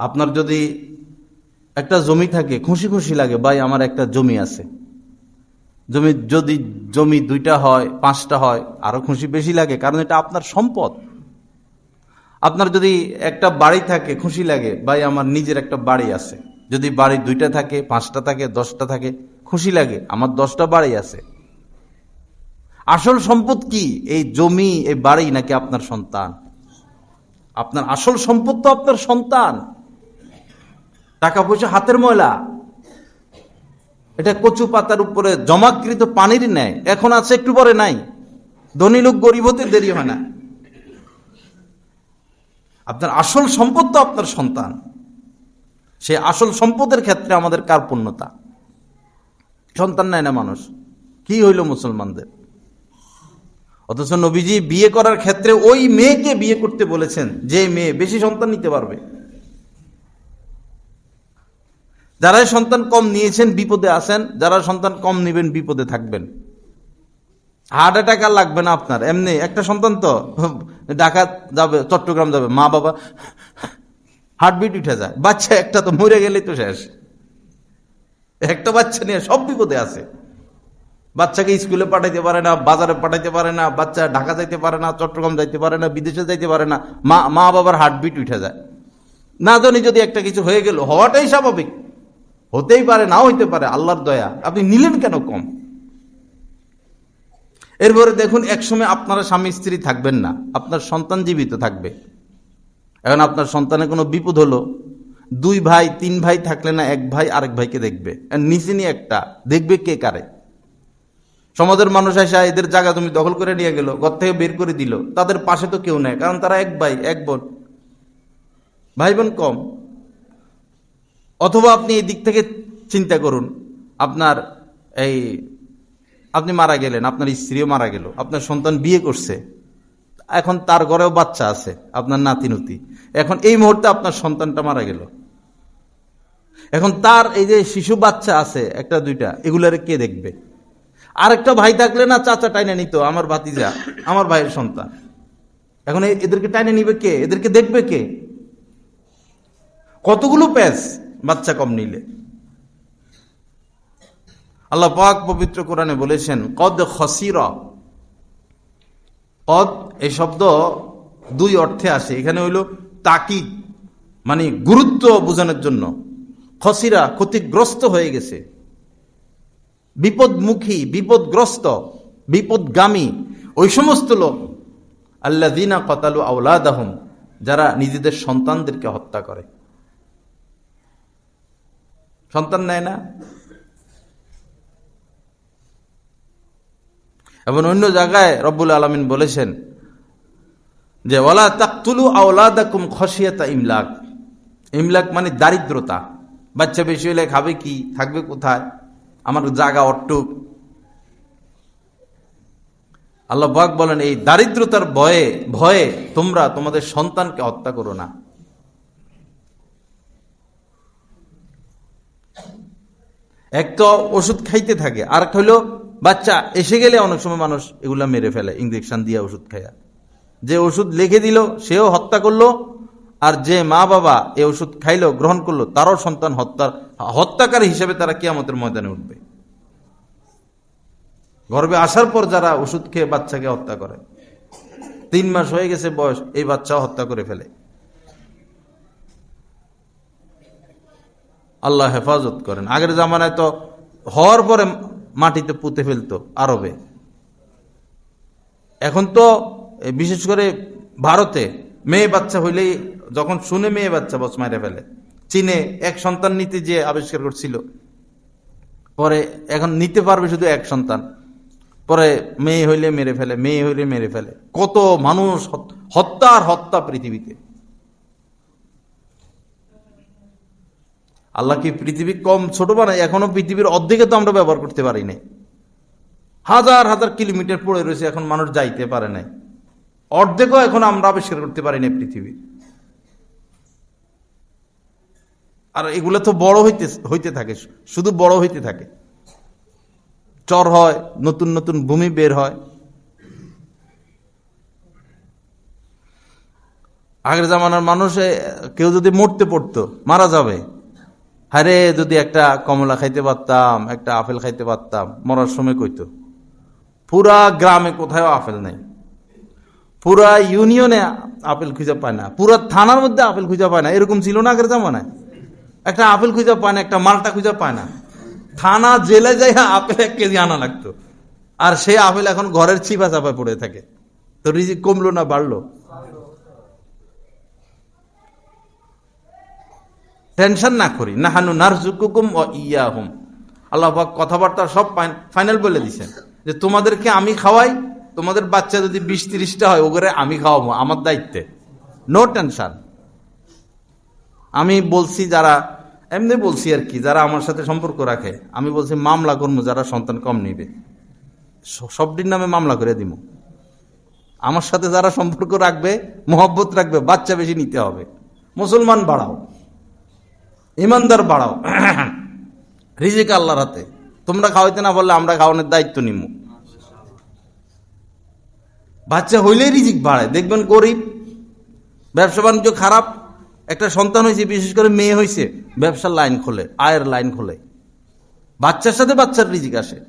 আপনার যদি একটা জমি থাকে, খুশি খুশি লাগে, ভাই, আমার একটা জমি আছে। জমি, যদি জমি দুইটা হয়, পাঁচটা হয়, আরও খুশি বেশি লাগে, কারণ এটা আপনার সম্পদ। আপনার যদি একটা বাড়ি থাকে, খুশি লাগে, ভাই, আমার নিজের একটা বাড়ি আছে। যদি বাড়ি দুইটা থাকে, পাঁচটা থাকে, দশটা থাকে, খুশি লাগে, আমার দশটা বাড়ি আছে। আসল সম্পদ কি? এই জমি, এই বাড়ি নাকি আপনার সন্তান? আপনার আসল সম্পদ তো আপনার সন্তান। টাকা পয়সা হাতের ময়লা। এটা কচু পাতার উপরে জমাকৃত পানির নেয় এখন আছে একটু পরে নাই। ধনী লোক গরিব হতে দেরি হয় না। আপনার আসল সম্পদ তো আপনার সন্তান। সে আসল সম্পদের ক্ষেত্রে আমাদের কার্পণ্যতা। সন্তান নেয় না মানুষ। কি হইল মুসলমানদের? অথচ নবীজি বিয়ে করার ক্ষেত্রে ওই মেয়েকে বিয়ে করতে বলেছেন, যে মেয়ে বেশি সন্তান নিতে পারবে। যারা সন্তান কম নিয়েছেন, বিপদে আছেন যারা সন্তান কম নেবেন, বিপদে থাকবেন। হার্ট অ্যাটাক আর লাগবে না আপনার। এমনি, একটা সন্তান তো, ঢাকা যাবে, চট্টগ্রাম যাবে, মা বাবা হার্টবিট উঠে যায়। বাচ্চা একটা তো মরে গেলেই তো শেষ। একটা বাচ্চা নিয়ে সব বিপদে আছে। বাচ্চাকে স্কুলে পাঠাইতে পারে না, বাজারে পাঠাইতে পারে না, বাচ্চা ঢাকা যাইতে পারে না, চট্টগ্রাম যাইতে পারে না, বিদেশে যাইতে পারে না, মা মা বাবার হার্টবিট উঠে যায়। না জানি যদি একটা কিছু হয়ে গেল, হওয়াটাই স্বাভাবিক। হতেই পারে, নাও হইতে পারে, আল্লাহর দয়া। আপনি নিলেন কেন কম? এরপরে দেখুন, একসময় আপনারা স্বামী স্ত্রী থাকবেন না, আপনার সন্তান জীবিত থাকবে। এখন আপনার সন্তানের কোনো বিপদ হলো, দুই ভাই, তিন ভাই থাকলে না এক ভাই আরেক ভাইকে দেখবে। নিচে নিয়ে একটা, দেখবে কে কারে। সমাজের মানুষ আসা এদের জায়গা তুমি দখল করে নিয়ে গেল, ঘর থেকে বের করে দিল। তাদের পাশে তো কেউ নেই, কারণ তারা এক ভাই, এক বোন। ভাই বোন কম। অথবা আপনি এই দিক থেকে চিন্তা করুন, আপনার এই, আপনি মারা গেলেন, আপনার স্ত্রীও মারা গেল, আপনার সন্তান বিয়ে করছে, এখন তার ঘরেও বাচ্চা আছে, আপনার নাতিনুতি। এখন এই মুহূর্তে আপনার সন্তানটা মারা গেল। এখন তার এই যে শিশু বাচ্চা আছে, একটা দুইটা, এগুলারে কে দেখবে? আর একটা ভাই থাকলে না চাচা টাইনে নিত, আমার ভাতিজা, আমার ভাইয়ের সন্তান। এখন এদেরকে টাইনে নিবে কে? এদেরকে দেখবে কে? কতগুলো প্যাচ? বাচ্চা কম নিলে। আল্লাহ পাক পবিত্র কোরআনে বলেছেন, কদ খসির। কদ এই শব্দ দুই অর্থে আসে। এখানে হইল তাকি মানে গুরুত্ব বোঝানোর জন্য। খসিরা ক্ষতিগ্রস্ত হয়ে গেছে। বিপদমুখী, বিপদগ্রস্ত, বিপদগামী, ওই সমস্ত লোক। আল্লাহ দিনা কতালু আউলাদ যারা নিজেদের সন্তানদেরকে হত্যা করে। সন্তান নেয় না। এবং অন্য জায়গায় রব্বুল আলমিন বলেছেন যে ওলা তাকতুলু আউলাদাকুম খসিয়াতা ইমলাক। ইমলাক মানে দারিদ্রতা। বাচ্চা বেশি হলে খাবে কি? থাকবে কোথায়? আমার জায়গা অট্টুক আল্লাহ বাক বলেন, এই দারিদ্রতার ভয়ে ভয়ে তোমরা তোমাদের সন্তানকে হত্যা করো না। এক তো ওষুধ খাইতে থাকে আর হইল বাচ্চা এসে গেলে অনেক সময় মানুষ এগুলা মেরে ফেলে ইঞ্জেকশন দিয়ে ওষুধ খাইয়া যে ওষুধ লিখে দিল, সেও হত্যা করল, আর যে মা বাবা এই ওষুধ খাইলো, গ্রহণ করল, তারও সন্তান হত্যার হত্যাকারী হিসেবে তারা কিয়ামতের ময়দানে উঠবে। গর্বে আসার পর যারা ওষুধ খেয়ে বাচ্চাকে হত্যা করে, তিন মাস হয়ে গেছে বয়স, এই বাচ্চাও হত্যা করে ফেলে। আল্লাহ হেফাজত করেন। আগের জামানায় তো হওয়ার পরে মাটিতে পুঁতে ফেলতো আরবে। এখন তো বিশেষ করে ভারতে মেয়ে বাচ্চা হইলেই যখন শুনে মেয়ে বাচ্চা বস মারে ফেলে। চীনে এক সন্তান নিতে যে আবিষ্কার করছিল, পরে এখন নিতে পারবে শুধু এক সন্তান। পরে মেয়ে হইলে মেরে ফেলে, মেয়ে হইলে মেরে ফেলে। কত মানুষ হত্যা আর হত্যা পৃথিবীতে। আল্লাহ কি পৃথিবী কম ছোট বানায়? এখনও পৃথিবীর অর্ধেকে তো আমরা ব্যবহার করতে পারি নাই। হাজার হাজার কিলোমিটার পড়ে রয়েছে, এখন মানুষ যাইতে পারে নাই। অর্ধেকও এখন আমরা আবিষ্কার করতে পারি নাই পৃথিবী। আর এগুলো তো বড় হইতে হইতে থাকে, শুধু বড় হইতে থাকে। চর হয়, নতুন নতুন ভূমি বের হয়। আগের জামানার মানুষে কেউ যদি মরতে পড়তো, মারা যাবে। হারে যদি একটা কমলা খাইতে পারতাম, একটা আপেল খাইতে পারতাম, মরার সময় কইতো। পুরা গ্রামে কোথাও আপেল নাই। পুরা ইউনিয়নে আপেল খুঁজে পায় না। পুরা থানার মধ্যে আপেল খুঁজে পায় না। এরকম ছিল না আগের জামানায়? একটা আপেল খুঁজে পায় না, একটা মালটা খুঁজে পায় না। থানা, জেলে যাই আপেল এক কেজি আনা লাগতো। আর সেই আপেল এখন ঘরের চিপা চাপা পড়ে থাকে। তো রিজিক কমলো না, বাড়লো। টেনশন না করি। না হানু নারজুকুকুম ও ইয়া হুম আল্লাহ কথাবার্তা সব ফাইনাল বলে দিছেন যে, তোমাদেরকে আমি খাওয়াই, তোমাদের বাচ্চা যদি বিশ তিরিশটা হয় ওগুলো আমি খাওয়াবো, আমার দায়িত্বে। নো টেনশন আমি বলছি যারা, এমনি বলছি আর কি, যারা আমার সাথে সম্পর্ক রাখে, আমি বলছি মামলা করব যারা সন্তান কম নিবে। সবটির নামে মামলা করে দিব আমার সাথে যারা সম্পর্ক রাখবে, মোহব্বত রাখবে, বাচ্চা বেশি নিতে হবে। মুসলমান বাড়াও। ইমানদার বাড়াও। রিজিক আল্লাহর হাতে। তোমরা খাওয়াইতে না বললে আমরা খাওয়ানোর দায়িত্ব নিব বাচ্চা হইলেই রিজিক বাড়ায়। দেখবেন গরিব, ব্যবসা বাণিজ্য খারাপ। একটা সন্তান হয়েছে, বিশেষ করে মেয়ে হয়েছে, ব্যবসার লাইন খোলে, আয়ের লাইন খোলে। বাচ্চার সাথে বাচ্চার রিজিক আসে।